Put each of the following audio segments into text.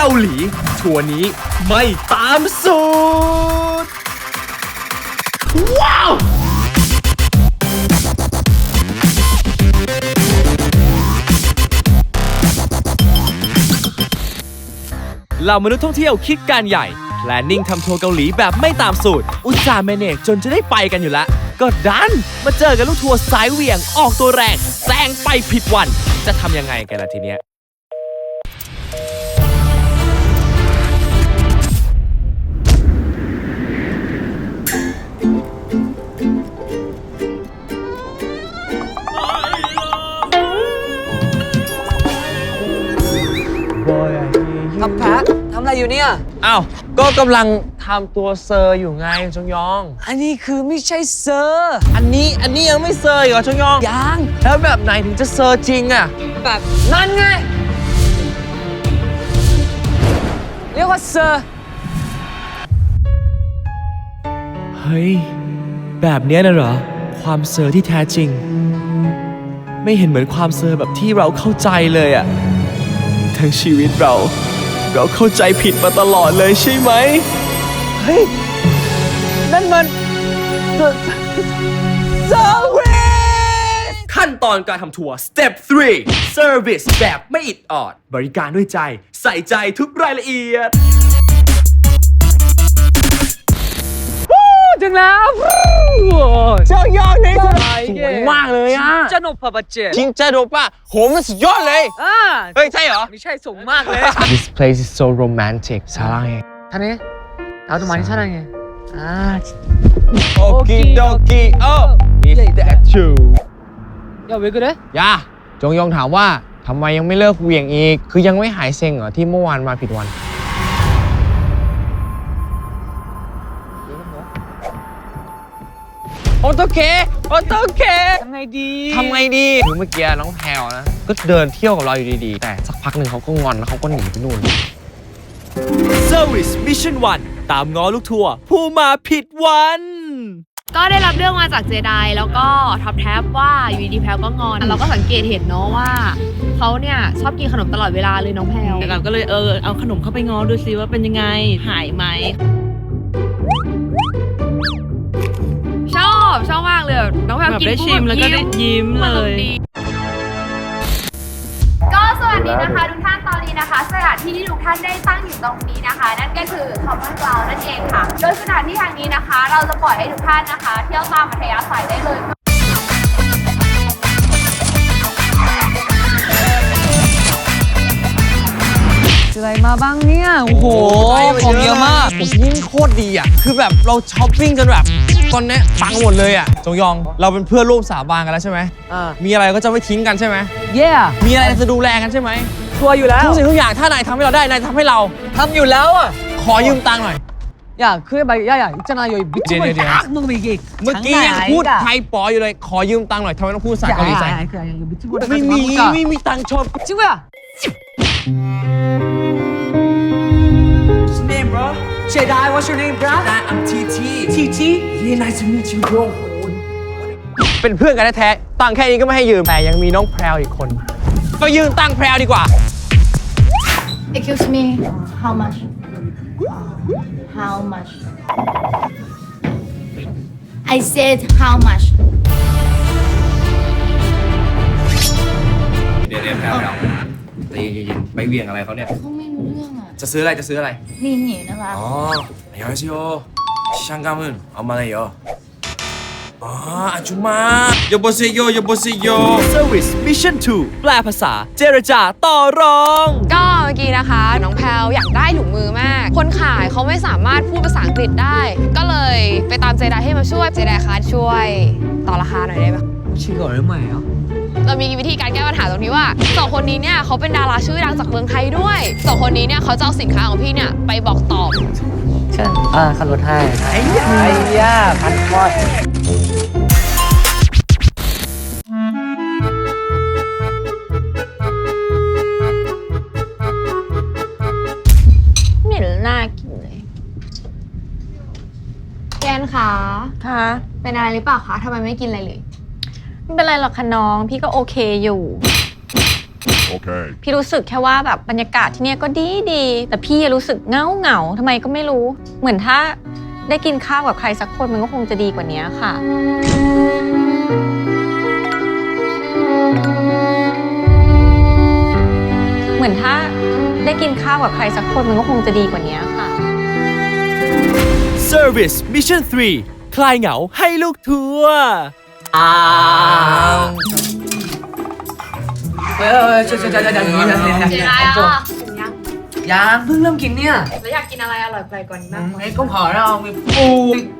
เกาหลีทัวร์นี้ไม่ตามสูตร ว้าวเหล่ามนุษย์ท่องเที่ยวคิดการใหญ่ แพลนนิ่งทำทัวร์เกาหลีแบบไม่ตามสูตร อุตส่าห์แมเนจจนจะได้ไปกันอยู่แล้วก็ดัน มาเจอกับลูกทัวร์สายเหวี่ยงออกตัวแรงแซงไปผิดวัน จะทำยังไงกันล่ะทีเนี้ย ครับแพททำอะไรอยู่เนี่ย อ้าว ก็กำลังทำตัวเซอร์อยู่ไงชงยอง อันนี้คือไม่ใช่เซอร์อันนี้อันนี้ยังไม่เซอร์อีกเหรอชงยอง ยังแล้วแบบไหนถึงจะเซอร์จริงอะ แบบนั่นไง เรียกว่าเซอร์เฮ้ย แบบเนี้ยนะเหรอ ความเซอร์ที่แท้จริง ไม่เห็นเหมือนความเซอร์แบบที่เราเข้าใจเลยอะทั้งชีวิตเรา เราเข้าใจผิดมาตลอดเลยใช่ไหม เฮ้ย นั่นมันเซอร์เซอร์วิสขั้นตอนการทำทัวร์ Step 3 Service แบบไม่อิดออด บริการด้วยใจ ใส่ใจทุกรายละเอียดถึงแล้วเจ้ายอดในสมัยสวย มากเลยอ่ะ จะนพบัจเจ จริงจะดูป่ะโหมันสุดยอดเลย อ่า เฮ้ย ใช่เหรอ ไม่ใช่สูงมากเลย This place is so romantic 사랑해ท่านนี้เอาตัวมาที่ท่านไงอ่า Okidoki oh is that true 야 왜 그래? ยาจงยองถามว่าทำไมยังไม่เลิกเหวี่ยงอีก คือยังไม่หายเซ็งเหรอที่เมื่อวานมาผิดวัน โอเคโอเคทำไงดีทำไงดีคือเมื่อกี้น้องแพลวนะ ก็เดินเที่ยวกับเราอยู่ดีๆ แต่สักพักหนึ่งเขาก็งอนแล้วเขาก็หนีไปนู่น Service Mission 1 ตามง้อลูกทัวร์ผู้มาผิดวัน ก็ได้รับเรื่องมาจากเจไดแล้วก็ท็อปแท็บว่าอยู่ดีๆแพลวก็งอน เราก็สังเกตเห็นเนาะว่าเขาเนี่ยชอบกินขนมตลอดเวลาเลยน้องแพลวเราก็เลยเออเอาขนมเข้าไปง้อดูซิว่าเป็นยังไงหายไหม เลยแบบน้องแพลวแบบกินได้ปุ๊บชิมแล้วก็ได้ยิ้มอารเลมย ณ์ดี ก็สวัสดีนะคะทุกท่านตอนนี้นะคะ สถานที่ที่ทุกท่านได้ตั้งอยู่ตรงนี้นะคะ นั่นก็คือ Common Ground นั่นเองค่ะ โดยสถานที่แห่งนี้นะคะ เราจะปล่อยให้ทุกท่านนะคะ เที่ยวตามอัธยาศัยได้เลย มาบ้างเนี่ย โอ้โห ของเยอะมากยิ่งโคตรดีอะ คือแบบเราช้อปปิ้งจนแบบตอนนี้ปังหมดเลยอะ จงยอง เราเป็นเพื่อนร่วมสาบานกันแล้วใช่ไหมมีอะไรก็จะไม่ทิ้งกันใช่ไหมเย่มีอะไรจะดูแลกันใช่ไหมชัวอยู่แล้ว ทุกสิ่งทุกอย่างถ้านายทำให้เราได้ นายทำให้เราทำอยู่แล้วอะ ขอยืมตังค์หน่อยอย่าคือแบบอย่าอย่าจะนายอยู่บิ๊กเดี๋ยวเดี๋ยวมึงมีกี่เมื่อกี้ยังพูดไทยป๋ออยู่เลย ขอยืมตังค์หน่อยทำไมต้องพูดภาษาเกาหลีสานไม่มีไม่มีตังค์ชอบจริงป่ะ What's your name bro Jedi, what's your name, bro? I'm TT TT? Yeah nice to meet you bro เป็นเพื่อนกันแท้ๆตังค์แค่นี้ก็ไม่ให้ยืม แต่ยังมีน้องแพรวอีกคน ก็ยืมตังค์แพรวดีกว่า Excuse me, how much? How much? I said how much? เดี๋ยวเดี๋ยวแพลวๆตีเย็นๆไปเหวี่ยงอะไรเขาเนี่ย เขาไม่รู้เรื่องอะ จะซื้ออะไรจะซื้ออะไร นี่นี่นะคะ 아, 안녕하세요. 시장감은 얼마나요? 아, 아줌마. 여보세요, 여보세요. Service Mission 2 แปลภาษา เจรจาต่อรอง ก็เมื่อกี้นะคะ น้องแพลวอยากได้ถุงมือมาก คนขายเขาไม่สามารถพูดภาษาอังกฤษได้ ก็เลยไปตามเจไดให้มาช่วย เจไดคะช่วยต่อราคาหน่อยได้ไหม 지금 얼마예요? เร เรามีวิธีการแก้ปัญหาตรงนี้ว่าสองคนนี้เนี่ยเขาเป็นดาราชื่อดังจากเมืองไทยด้วยสองคนนี้เนี่ยเขาจะเอาสินค้าของพี่เนี่ยไปบอกตอบเชิญอ่าขับรถให้ไอ้ยาไอ้ยาพันคอไม่เห็นน่ากินเลยแกนขาค่ะเป็นอะไรหรือเปล่าคะทำไมไม่กินอะไรเลย ไม่เป็นไรหรอกค่ะน้อง พี่ก็โอเคอยู่ Okay. พี่รู้สึกแค่ว่าแบบบรรยากาศที่เนี่ยก็ดีดีแต่พี่รู้สึกเหงาเหงาๆทำไมก็ไม่รู้ เหมือนถ้าได้กินข้าวกับใครสักคนมันก็คงจะดีกว่านี้ค่ะ เหมือนถ้าได้กินข้าวกับใครสักคนมันก็คงจะดีกว่านี้ค่ะ Service Mission 3 คลายเหงาให้ลูกทัวร์ อ้าวเออช่วยช่วยช่วยช่วยช่วยกินอะไรอะถึงยังยังเพิ่งเริ่มกินเนี่ยแล้วอยากกินอะไรอร่อยไปกว่านี้มากไหมไอ้ก็ขอเรามีปู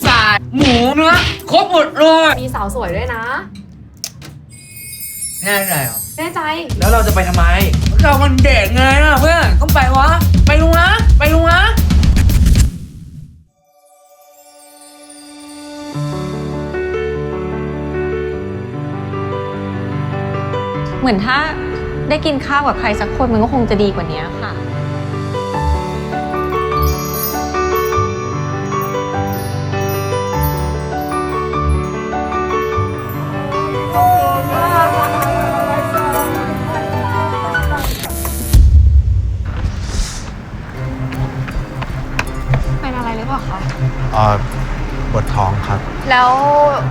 ไก่หมูเนื้อครบหมดเลยมีสาวสวยด้วยนะแน่ใจเหรอแน่ใจแล้วเราจะไปทำไมเรามันเด็กไงล่ะเพื่อนต้องไปวะไปลุงวะไปลุงวะเห มือนถ้าได้กินข้าวกับใครสักคนมันก็คงจะดีกว่านี้ค่ะ แล้ว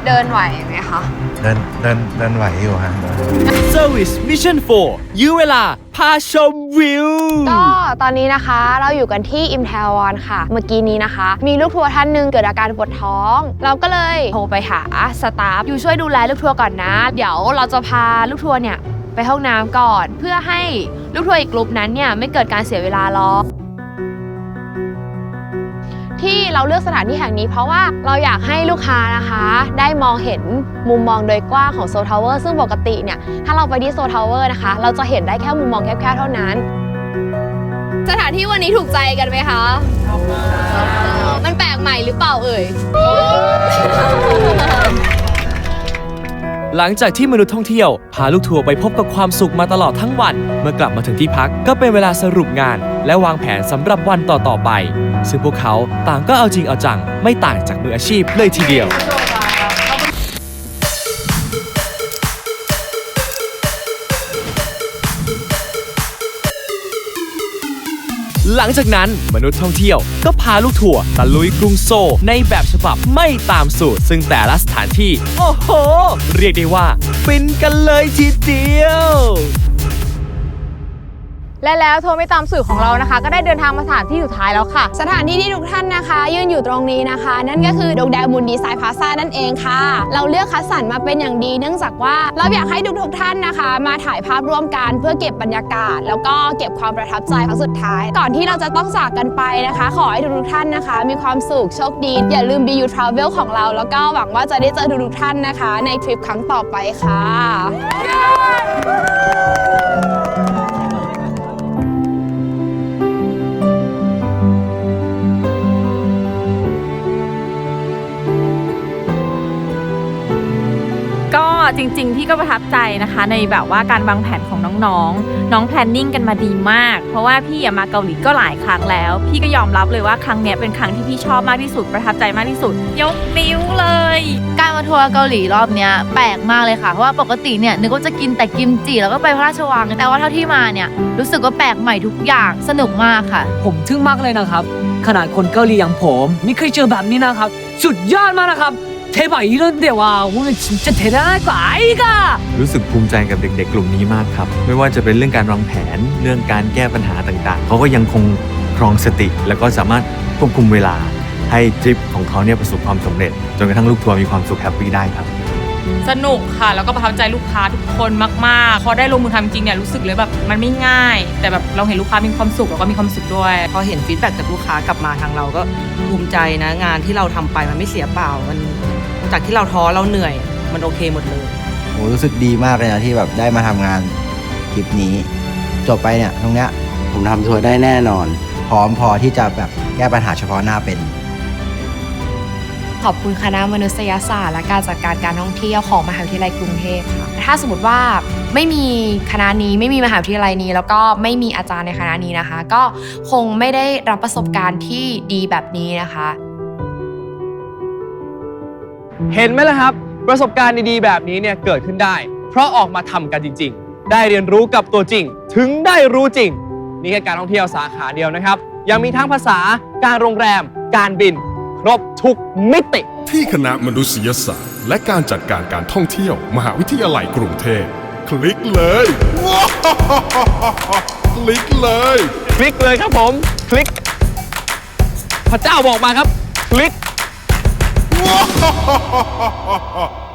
เดินไหวไหมคะ เดินเดินเดินไหวอยู่ฮะเดิน Service Mission 4ยื้อเวลา พาชมวิว ก็ตอนนี้นะคะเราอยู่กันที่อิมแทวอนค่ะ เมื่อกี้นี้นะคะ มีลูกทัวร์ท่านหนึ่งเกิดอาการปวดท้อง เราก็เลยโทรไปหาสตาฟอยู่ช่วยดูแลลูกทัวร์ก่อนนะ เดี๋ยวเราจะพาลูกทัวร์เนี่ยไปห้องน้ำก่อน เพื่อให้ลูกทัวร์อีกกลุ่มนั้นเนี่ยไม่เกิดการเสียเวลารอที่ เราเลือกสถานที่แห่งนี้เพราะว่าเราอยากให้ลูกค้านะคะ ได้มองเห็นมุมมองโดยกว้างของโซทาวเวอร์ซึ่งปกติเนี่ยถ้าเราไปที่โซทาวเวอร์นะคะ เราจะเห็นได้แค่มุมมองแคบๆเท่านั้น สถานที่วันนี้ถูกใจกันไหมคะมันแปลกใหม่หรือเปล่าเอ่ย หลังจากที่มนุษย์ท่องเที่ยวพาลูกทัวร์ไปพบกับความสุขมาตลอดทั้งวัน เมื่อกลับมาถึงที่พักก็เป็นเวลาสรุปงาน และวางแผนสำหรับวันต่อๆไป ซึ่งพวกเขาต่างก็เอาจริงเอาจัง ไม่ต่างจากมืออาชีพเลยทีเดียว หลังจากนั้นมนุษย์ท่องเที่ยวก็พาลูกทัวร์ตะลุยกรุงโซลในแบบฉบับไม่ตามสูตร ซึ่งแต่ละสถานที่ โอ้โห เรียกได้ว่าฟินกันเลยทีเดียว และแล้วโทรไม่ตามสื่อของเรานะคะ ก็ได้เดินทางมาสถานที่สุดท้ายแล้วค่ะ สถานที่ที่ทุกท่านนะคะ ยืนอยู่ตรงนี้นะคะ นั่นก็คือดงแดงมูลดีไซน์พาซานั่นเองค่ะ เราเลือกคัดสรรมาเป็นอย่างดี เนื่องจากว่าเราอยากให้ทุกๆท่านนะคะ มาถ่ายภาพร่วมกันเพื่อเก็บบรรยากาศ แล้วก็เก็บความประทับใจครั้งสุดท้าย ก่อนที่เราจะต้องจากกันไปนะคะ ขอให้ทุกๆท่านนะคะ มีความสุขโชคดี อย่าลืม BU Travel ของเรา แล้วก็หวังว่าจะได้เจอทุกๆท่านนะคะ ในทริปครั้งต่อไปค่ะ ก็ประทับใจนะคะ ในแบบว่าการวางแผนของน้องๆ น้องแพลนนิ่งกันมาดีมาก เพราะว่าพี่อะมาเกาหลีก็หลายครั้งแล้ว พี่ก็ยอมรับเลยว่าครั้งเนี้ยเป็นครั้งที่พี่ชอบมากที่สุดประทับใจมากที่สุด ยกนิ้วเลย การมาทัวร์เกาหลีรอบเนี้ยแปลกมากเลยค่ะเพราะว่าปกติเนี่ยนึกว่าจะกินแต่กิมจิแล้วก็ไปพระราชวังแต่ว่าเท่าที่มาเนี่ยรู้สึกว่าแปลกใหม่ทุกอย่างสนุกมากค่ะ ผมทึ่งมากเลยนะครับ ขนาดคนเกาหลีอย่างผม ไม่เคยเจอแบบนี้นะครับ สุดยอดมากนะครับ เทปอีเรื่องเดียวว่า오늘 진짜 대단할 거 아이가 รู้สึกภูมิใจกับเด็กๆ กลุ่มนี้มากครับ ไม่ว่าจะเป็นเรื่องการวางแผน เรื่องการแก้ปัญหาต่างๆ เขาก็ยังคงครองสติ แล้วก็สามารถควบคุมเวลา ให้ทริปของเขาเนี่ยประสบความสำเร็จ จนกระทั่งลูกทัวร์มีความสุขแฮปปี้ได้ครับ สนุกค่ะ แล้วก็ประทับใจลูกค้าทุกคนมากๆ พอได้ลงมือทำจริงเนี่ยรู้สึกเลยแบบมันไม่ง่าย แต่แบบเราเห็นลูกค้ามีความสุขเราก็มีความสุขด้วย พอเห็นฟีดแบ็กจากลูกค้ากลับมาทางเราก็ภูมิใจนะงานที่เราทำไปมันไม่เสียเปล่า มัน จากที่เราท้อเราเหนื่อย มันโอเคหมดเลยโอ้รู้สึกดีมากเลยนะที่แบบได้มาทำงานทริปนี้ จบไปเนี่ยตรงเนี้ยผมทำทัวร์ได้แน่นอน พร้อมพอที่จะแบบแก้ปัญหาเฉพาะหน้าเป็น ขอบคุณคณะมนุษยศาสตร์และการจัดการการท่องเที่ยวของมหาวิทยาลัยกรุงเทพค่ะถ้าสมมติว่าไม่มีคณะนี้ไม่มีมหาวิทยาลัยนี้ แล้วก็ไม่มีอาจารย์ในคณะนี้นะคะ ก็คงไม่ได้รับประสบการณ์ที่ดีแบบนี้นะคะ เห็นไหมล่ะครับ ประสบการณ์ดีๆ แบบนี้เนี่ยเกิดขึ้นได้ เพราะออกมาทำกันจริงได้เรียนรู้กับตัวจริง ถึงได้รู้จริง นี่แค่การท่องเที่ยวสาขาเดียวนะครับ ยังมีทั้งภาษาการโรงแรม การบิน ครบทุกมิติ ที่คณะมนุษยศาสตร์ และการจัดการการท่องเที่ยว มหาวิทยาลัยกรุงเทพคลิกเลยว้าวคลิกเลย คลิกเลยครับผม คลิก พระเจ้าบอกมาครับ คลิก ว้าว